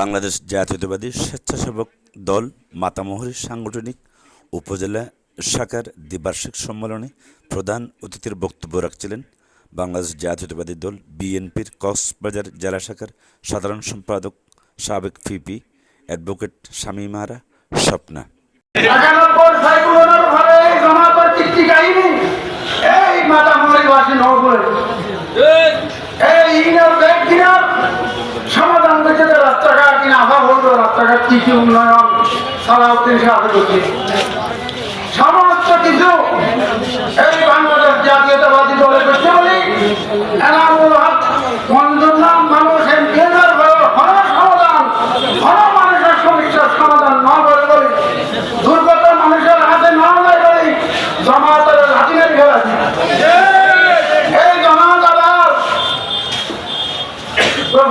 বাংলাদেশ জাতীয়তাবাদী স্বেচ্ছাসেবক দল মাতামহরী সাংগঠনিক উপজেলা শাখার দ্বিবার্ষিক সম্মেলনে প্রধান অতিথির বক্তব্য রাখছিলেন বাংলাদেশ জাতীয়তাবাদী দল বিএনপির কক্সবাজার জেলা শাখার সাধারণ সম্পাদক সাবেক ফিপি অ্যাডভোকেট শামীমারা স্বপ্না। এই ইনার ব্যাগ কিনার সমাধান করছে যে রাস্তাঘাট কিনা আশা বলতো রাস্তাঘাট কৃষি উন্নয়ন? সালাউদ্দিন সাথে করছে সমস্ত কিছু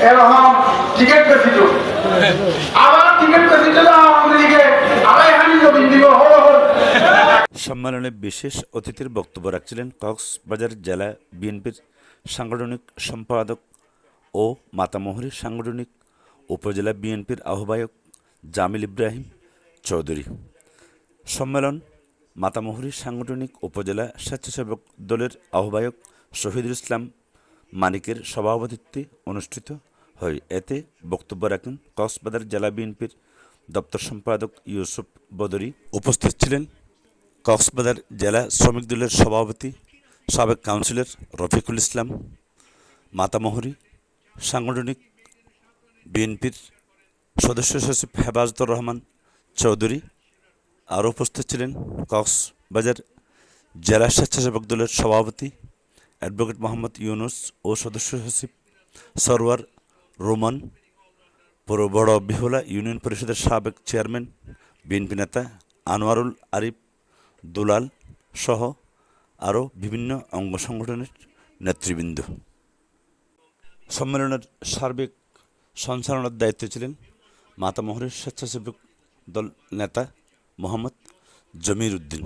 এরকম টিকিট আবার টিকিট আড়াই হানি জমিন দিব সম্মেলনে বিশেষ অতিথির বক্তব্য রাখছিলেন কক্সবাজার জেলা বিএনপির সাংগঠনিক সম্পাদক ও মাতামহরী সাংগঠনিক উপজেলা বিএনপির আহ্বায়ক জামিল ইব্রাহিম চৌধুরী। সম্মেলন মাতামহরী সাংগঠনিক উপজেলা স্বেচ্ছাসেবক দলের আহ্বায়ক শহীদুল ইসলাম মানিকের সভাপতিত্বে অনুষ্ঠিত হয়। এতে বক্তব্য রাখেন কক্সবাজার জেলা বিএনপির দপ্তর সম্পাদক ইউসুফ বদরি। উপস্থিত ছিলেন কক্সবাজার জেলা শ্রমিক দলের সভাপতি, সাবেক কাউন্সিলর রফিকুল ইসলাম, মাতামহরী, সাংগঠনিক বিএনপির সদস্য সচিব হেফাজতুর রহমান চৌধুরী। আরও উপস্থিত ছিলেন কক্সবাজার জেলা স্বেচ্ছাসেবক দলের সভাপতি অ্যাডভোকেট মোহাম্মদ ইউনুস ও সদস্য সচিব সরওয়ার রোমান বড় বিহলা ইউনিয়ন পরিষদের সাবেক চেয়ারম্যান, বিএনপি নেতা আনোয়ারুল আরিফ দুলাল সহ আরও বিভিন্ন অঙ্গ সংগঠনের নেতৃবৃন্দ। সম্মেলনের সার্বিক সঞ্চালনার দায়িত্বে ছিলেন মাতামহরের স্বেচ্ছাসেবক দল নেতা মোহাম্মদ জমির উদ্দিন।